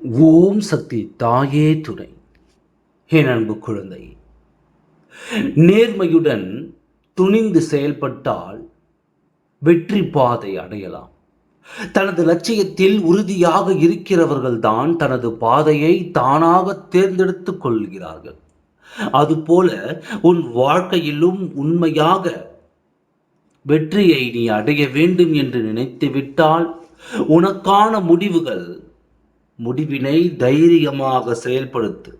ஓம் சக்தி தாயே துணை. என் அன்பு குழந்தை நேர்மையுடன் துணிந்து செயல்பட்டால் வெற்றி பாதை அடையலாம். தனது லட்சியத்தில் உறுதியாக இருக்கிறவர்கள்தான் தனது பாதையை தானாக தேர்ந்தெடுத்துக் கொள்கிறார்கள். அதுபோல உன் வாழ்க்கையிலும் உண்மையாக வெற்றியை நீ அடைய வேண்டும் என்று நினைத்துவிட்டால் உனக்கான முடிவுகள் முடிவினை தைரியமாக செயல்படுத்து.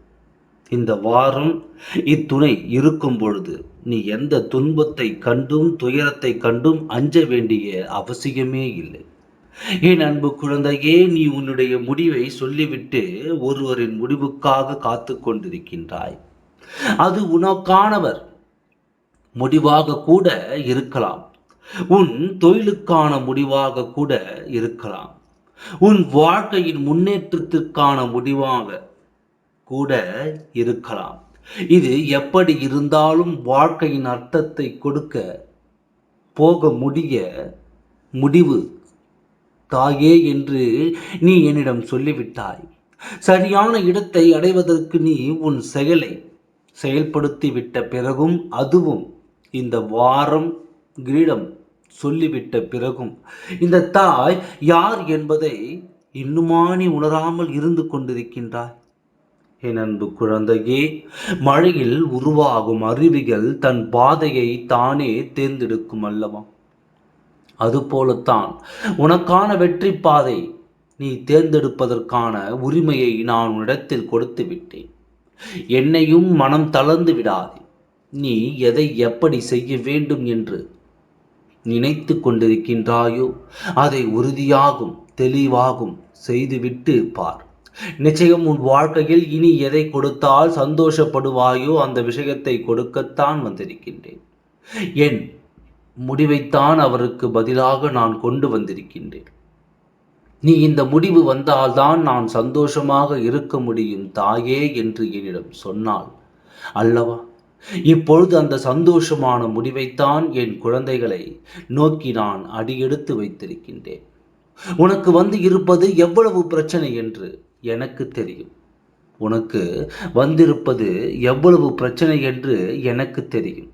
இந்த வாரம் இத்துணை இருக்கும் பொழுது நீ எந்த துன்பத்தை கண்டும் துயரத்தை கண்டும் அஞ்ச வேண்டிய அவசியமே இல்லை. என் அன்பு குழந்தையே நீ உன்னுடைய முடிவை சொல்லிவிட்டு ஒருவரின் முடிவுக்காக காத்து கொண்டிருக்கின்றாய். அது உனக்கானவர். முடிவாக கூட இருக்கலாம். உன் தொழிலுக்கான முடிவாக கூட இருக்கலாம். உன் வாழ்க்கையின் முன்னேற்றத்திற்கான முடிவாக கூட இருக்கலாம். இது எப்படி இருந்தாலும் வாழ்க்கையின் அர்த்தத்தை கொடுக்க போக முடிய முடிவு தாயே என்று நீ என்னிடம் சொல்லிவிட்டாய். சரியான இடத்தை அடைவதற்கு நீ உன் செயலை செயல்படுத்தி விட்ட பிறகும் அதுவும் இந்த வாரம் கிரீடம் சொல்லிவிட்ட பிறகும் இந்த தாய் யார் என்பதை இன்னுமா நீ உணராமல் இருந்து கொண்டிருக்கின்றாய்? என் அன்பு குழந்தையே மழையில் உருவாகும் அருவிகள் தன் பாதையை தானே தேர்ந்தெடுக்கும் அல்லவா? அதுபோலத்தான் உனக்கான வெற்றி பாதை நீ தேர்ந்தெடுப்பதற்கான உரிமையை நான் உன்னிடத்தில் கொடுத்து விட்டேன். என்னையும் மனம் தளர்ந்து விடாதே. நீ எதை எப்படி செய்ய வேண்டும் என்று நினைத்து கொண்டிருக்கின்றாயோ? அதை உறுதியாகும் தெளிவாகும் செய்துவிட்டு பார். நிச்சயம் உன் வாழ்க்கையில் இனி எதை கொடுத்தால் சந்தோஷப்படுவாயோ அந்த விஷயத்தை கொடுக்கத்தான் வந்திருக்கின்றேன். என் முடிவைத்தான் அவருக்கு பதிலாக நான் கொண்டு வந்திருக்கின்றேன். நீ இந்த முடிவு வந்தால்தான் நான் சந்தோஷமாக இருக்க முடியும் தாயே என்று என்னிடம் சொன்னாள். அல்லவா? இப்பொழுது அந்த சந்தோஷமான முடிவைத்தான் என் குழந்தைகளை நோக்கி நான் அடியெடுத்து வைத்திருக்கின்றேன். உனக்கு வந்து இருப்பது எவ்வளவு பிரச்சனை என்று எனக்கு தெரியும். உனக்கு வந்திருப்பது எவ்வளவு பிரச்சனை என்று எனக்கு தெரியும்.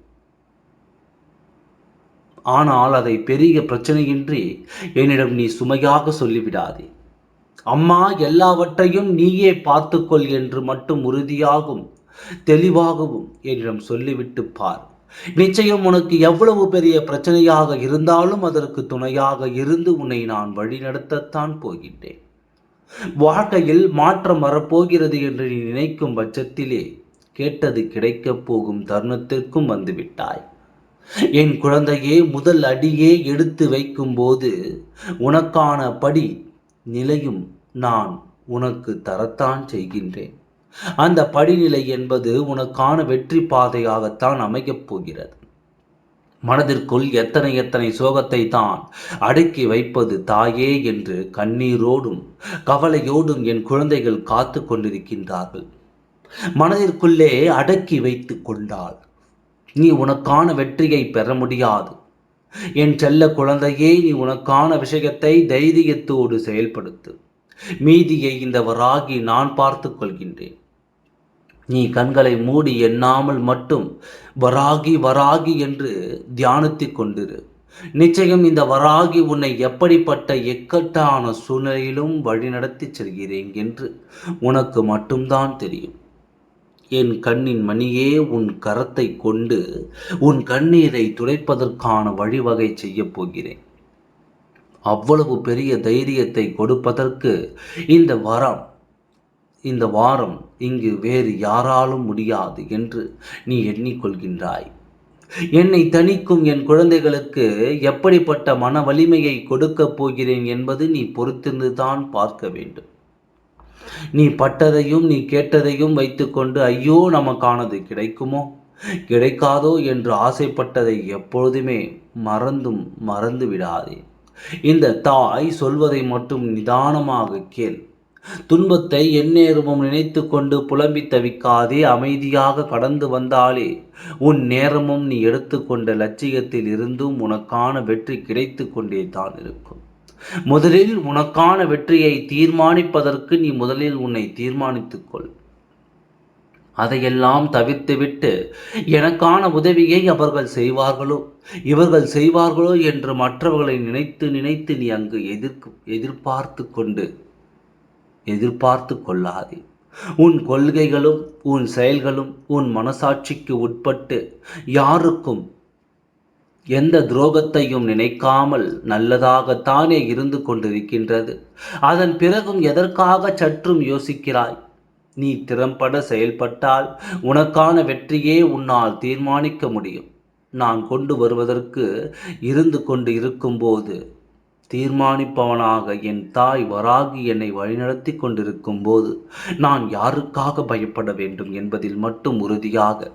ஆனால் அதை பெரிய பிரச்சனையின்றி என்னிடம் நீ சுமையாக சொல்லிவிடாதே. அம்மா எல்லாவற்றையும் நீயே பார்த்துக்கொள் என்று மட்டும் உறுதியாகும் தெளிவாகவும் என்னிடம் சொல்லிவிட்டு பார். நிச்சயம் உனக்கு எவ்வளவு பெரிய பிரச்சனையாக இருந்தாலும் அதற்கு துணையாக இருந்து உன்னை நான் வழிநடத்தத்தான் போகின்றேன். வாழ்க்கையில் மாற்றம் வரப்போகிறது என்று நீ நினைக்கும் பட்சத்திலே கேட்டது கிடைக்கப் போகும் தருணத்திற்கும் வந்துவிட்டாய். என் குழந்தையே முதல் அடியே எடுத்து வைக்கும்போது உனக்கான படி நிலையும் நான் உனக்கு தரத்தான் செய்கின்றேன். அந்த படிநிலை என்பது உனக்கான வெற்றி பாதையாகத்தான் அமையப் போகிறது. மனதிற்குள் எத்தனை எத்தனை சோகத்தை தான் அடக்கி வைப்பது தாயே என்று கண்ணீரோடும் கவலையோடும் என் குழந்தைகள் காத்து கொண்டிருக்கின்றார்கள். மனதிற்குள்ளே அடக்கி வைத்து கொண்டால் நீ உனக்கான வெற்றியை பெற முடியாது. என் செல்ல குழந்தையே நீ உனக்கான விஷயத்தை தைரியத்தோடு செயல்படுத்து. மீதியை இந்த வராகி நான் பார்த்து கொள்கின்றேன். நீ கண்களை மூடி எண்ணாமல் மட்டும் வராகி வராகி என்று தியானித்துக் கொண்டிரு. நிச்சயம் இந்த வராகி உன்னை எப்படிப்பட்ட எக்கட்டான சூழ்நிலையிலும் வழிநடத்தி செல்கிறேன் என்று உனக்கு மட்டும்தான் தெரியும். என் கண்ணின் மணியே உன் கரத்தை கொண்டு உன் கண்ணீரை துடைப்பதற்கான வழிவகை செய்யப் போகிறேன். அவ்வளவு பெரிய தைரியத்தை கொடுப்பதற்கு இந்த வரம் இந்த வாரம் இங்கு வேறு யாராலும் முடியாது என்று நீ எண்ணிக்கொள்கின்றாய். என்னை தணிக்கும் என் குழந்தைகளுக்கு எப்படிப்பட்ட மன வலிமையை கொடுக்கப் போகிறேன் என்பது நீ பொறுத்திருந்து தான் பார்க்க வேண்டும். நீ பட்டதையும் நீ கேட்டதையும் வைத்துக்கொண்டு ஐயோ நமக்கானது கிடைக்குமோ? கிடைக்காதோ என்று ஆசைப்பட்டதை எப்பொழுதுமே மறந்தும் மறந்து விடாதே இந்த தாய் சொல்வதை மட்டும் நிதானமாக கேள். துன்பத்தை எந்நேரமும் நினைத்து கொண்டு புலம்பி தவிக்காதே அமைதியாக கடந்து வந்தாலே உன் நேரமும் நீ எடுத்துக்கொண்ட லட்சியத்தில் இருந்தும் உனக்கான வெற்றி கிடைத்து கொண்டே தான் இருக்கும். முதலில் உனக்கான வெற்றியை தீர்மானிப்பதற்கு நீ முதலில் உன்னை தீர்மானித்துக்கொள் அதையெல்லாம் தவிர்த்துவிட்டு எனக்கான உதவியை அவர்கள் செய்வார்களோ? இவர்கள் செய்வார்களோ என்று மற்றவர்களை நினைத்து நினைத்து நீ அங்கு எதிர்க்கு எதிர்பார்த்து கொண்டு எதிர்பார்த்து கொள்ளாதே. உன் கொள்கைகளும் உன் செயல்களும் உன் மனசாட்சிக்கு உட்பட்டு யாருக்கும் எந்த துரோகத்தையும் நினைக்காமல் நல்லதாகத்தானே இருந்து கொண்டிருக்கின்றது. அதன் பிறகும் எதற்காக சற்றும் யோசிக்கிறாய்? நீ திறம்பட செயல்பட்டால் உனக்கான வெற்றியே உன்னால் தீர்மானிக்க முடியும். நான் கொண்டு வருவதற்கு இருந்து கொண்டு இருக்கும்போது தீர்மானிப்பவனாக என் தாய் வராகி என்னை வழிநடத்தி கொண்டிருக்கும் போது நான் யாருக்காக பயப்பட வேண்டும் என்பதில் மட்டும் உறுதியாக.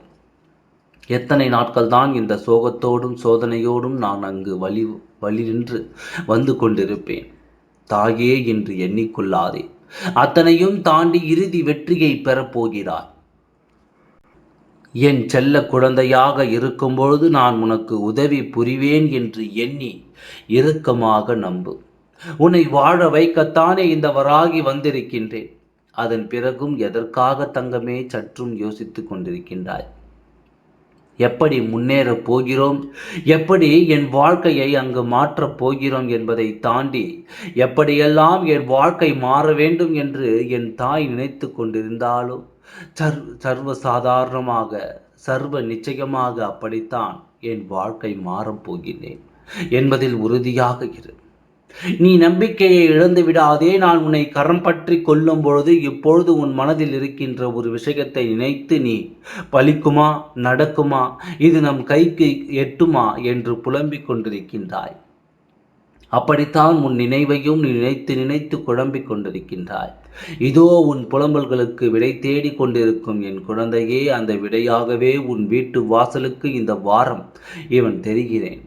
எத்தனை நாட்கள் தான் இந்த சோகத்தோடும் சோதனையோடும் நான் அங்கு வழி வழி நின்று வந்து கொண்டிருப்பேன். தாயே என்று எண்ணிக்கொள்ளாதே. அத்தனையும் தாண்டி இறுதி வெற்றியை பெறப்போகிறாய் என் செல்ல குழந்தையாக இருக்கும்பொழுது நான் உனக்கு உதவி புரிவேன் என்று எண்ணி இறுக்கமாக நம்பு. உன்னை வாழ வைக்கத்தானே இந்த வராகி வந்திருக்கின்றேன். அதன் பிறகும் எதற்காக தங்கமே சற்றும் யோசித்துக் கொண்டிருக்கின்றாய்? எப்படி முன்னேறப் போகிறோம்? எப்படி என் வாழ்க்கையை அங்கு மாற்றப் போகிறோம் என்பதை தாண்டி எப்படியெல்லாம் என் வாழ்க்கை மாற வேண்டும் என்று என் தாய் நினைத்து கொண்டிருந்தாலும் சர் சர்வ சாதாரணமாக சர்வ நிச்சயமாக அப்படித்தான் என் வாழ்க்கை மாறப் போகிறேன் என்பதில் உறுதியாக இரு. நீ நம்பிக்கையை இழந்து விடாதே நான் உன்னை கரம் பற்றி கொள்ளும் பொழுது இப்பொழுது உன் மனதில் இருக்கின்ற ஒரு விஷயத்தை நினைத்து நீ பலிக்குமா நடக்குமா இது நம் கைக்கு எட்டுமா என்று புலம்பிக் கொண்டிருக்கின்றாய். அப்படித்தான் உன் நினைவையும் நீ நினைத்து நினைத்து குழம்பிக் கொண்டிருக்கின்றாய். இதோ உன் புலம்பல்களுக்கு விடை தேடி கொண்டிருக்கும் என் குழந்தையே அந்த விடையாகவே உன் வீட்டு வாசலுக்கு இந்த வாரம் இவன் தெரிகிறேன்.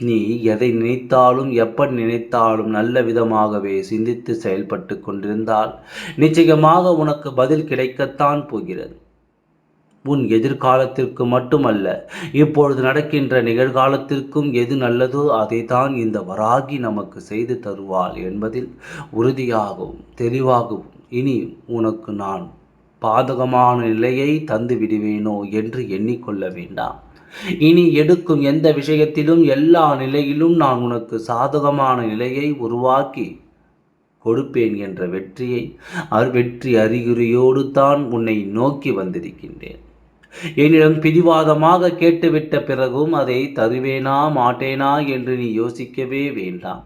நீ எதை நினைத்தாலும் எப்படி நினைத்தாலும் நல்ல விதமாகவே சிந்தித்து செயல்பட்டு கொண்டிருந்தால் நிச்சயமாக உனக்கு பதில் கிடைக்கத்தான் போகிறது. உன் எதிர்காலத்திற்கு மட்டுமல்ல இப்பொழுது நடக்கின்ற நிகழ்காலத்திற்கும் எது நல்லதோ அதை தான் இந்த வராகி நமக்கு செய்து தருவாள் என்பதில் உறுதியாகவும் தெளிவாகவும் இனி உனக்கு நான் பாதகமான நிலையை தந்து விடுவேனோ என்று எண்ணிக்கொள்ள வேண்டாம். இனி எடுக்கும் எந்த விஷயத்திலும் எல்லா நிலையிலும் நான் உனக்கு சாதகமான நிலையை உருவாக்கி கொடுப்பேன் என்ற வெற்றியை வெற்றி அறிகுறியோடு தான் உன்னை நோக்கி வந்திருக்கின்றேன். என்னிடம் பிடிவாதமாக கேட்டுவிட்ட பிறகும் அதை தருவேனா மாட்டேனா என்று நீ யோசிக்கவே வேண்டாம்.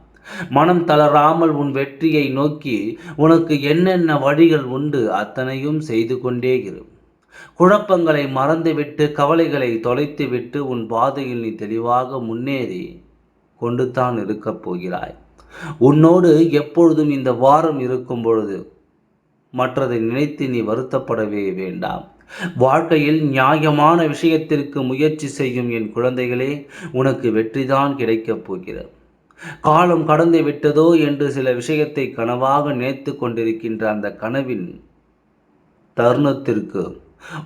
மனம் தளராமல் உன் வெற்றியை நோக்கி உனக்கு என்னென்ன வழிகள் உண்டு அத்தனையும் செய்து கொண்டே இரு. குழப்பங்களை மறந்துவிட்டு கவலைகளை தொலைத்துவிட்டு உன் பாதையில் நீ தெளிவாக முன்னேறி கொண்டு தான் இருக்கப் போகிறாய். உன்னோடு எப்பொழுதும் இந்த வாரம் இருக்கும் பொழுது மற்றதை நினைத்து நீ வருத்தப்படவே வேண்டாம். வாழ்க்கையில் நியாயமான விஷயத்திற்கு முயற்சி செய்யும் என் குழந்தைகளே உனக்கு வெற்றிதான் கிடைக்கப் போகிறது. காலம் கடந்து விட்டதோ என்று சில விஷயத்தை கனவாக நினைத்து கொண்டிருக்கின்ற அந்த கனவின் தருணத்திற்கு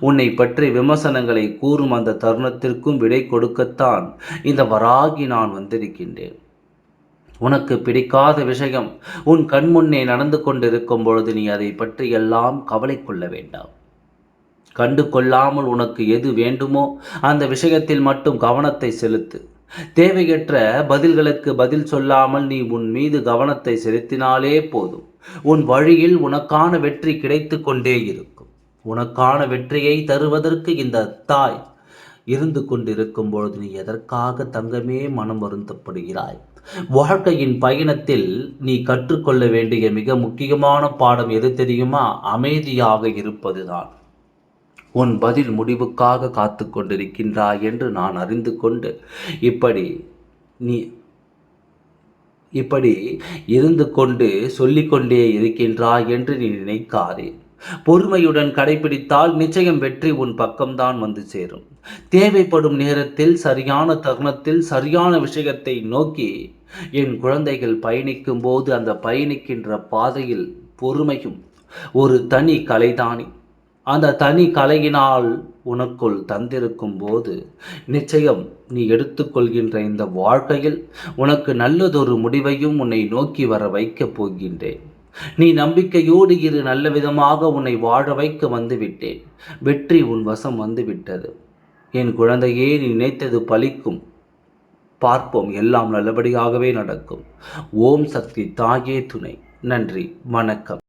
உன்னை பற்றி விமர்சனங்களை கூறும் அந்த தருணத்திற்கும் விடை கொடுக்கத்தான் இந்த வராகி நான் வந்திருக்கின்றேன். உனக்கு பிடிக்காத விஷயம் உன் கண்முன்னே நடந்து கொண்டிருக்கும் பொழுது நீ அதை பற்றி எல்லாம் கவலை கொள்ள வேண்டாம். கண்டு கொள்ளாமல் உனக்கு எது வேண்டுமோ அந்த விஷயத்தில் மட்டும் கவனத்தை செலுத்து. தேவையற்ற பதில்களுக்கு பதில் சொல்லாமல் நீ உன் மீது கவனத்தை செலுத்தினாலே போதும். உன் வழியில் உனக்கான வெற்றி கிடைத்து கொண்டே இருக்கும். உனக்கான வெற்றியை தருவதற்கு இந்த தாய் இருந்து கொண்டிருக்கும் பொழுது நீ எதற்காக தங்கமே மனம் வருந்தப்படுகிறாய்? வாழ்க்கையின் பயணத்தில் நீ கற்றுக்கொள்ள வேண்டிய மிக முக்கியமான பாடம் எது தெரியுமா? அமைதியாக இருப்பதுதான். உன் பதில் முடிவுக்காக காத்து கொண்டிருக்கின்றாய் என்று நான் அறிந்து கொண்டு இப்படி நீ இப்படி இருந்து கொண்டு சொல்லிக்கொண்டே இருக்கின்றாய் என்று நீ நினைக்காதே. பொறுமையுடன் கடைபிடித்தால் நிச்சயம் வெற்றி உன் பக்கம்தான் வந்து சேரும். தேவைப்படும் நேரத்தில் சரியான தருணத்தில் சரியான விஷயத்தை நோக்கி என் குழந்தைகள் பயணிக்கும் போது அந்த பயணிக்கின்ற பாதையில் பொறுமையும் ஒரு தனி கலைதானே. அந்த தனி கலையினால் உனக்குள் தந்திருக்கும் போது நிச்சயம் நீ எடுத்துக்கொள்கின்ற இந்த வாழ்க்கையில் உனக்கு நல்லதொரு முடிவையும் உன்னை நோக்கி வர வைக்கப் போகின்றேன். நீ நம்பிக்கையோடு இரு நல்ல விதமாக உன்னை வாழ வைக்க வந்துவிட்டேன் வெற்றி உன் வசம் வந்துவிட்டது என் குழந்தையே நீ நினைத்தது பலிக்கும். பார்ப்போம் எல்லாம் நல்லபடியாகவே நடக்கும். ஓம் சக்தி தாயே துணை. நன்றி வணக்கம்.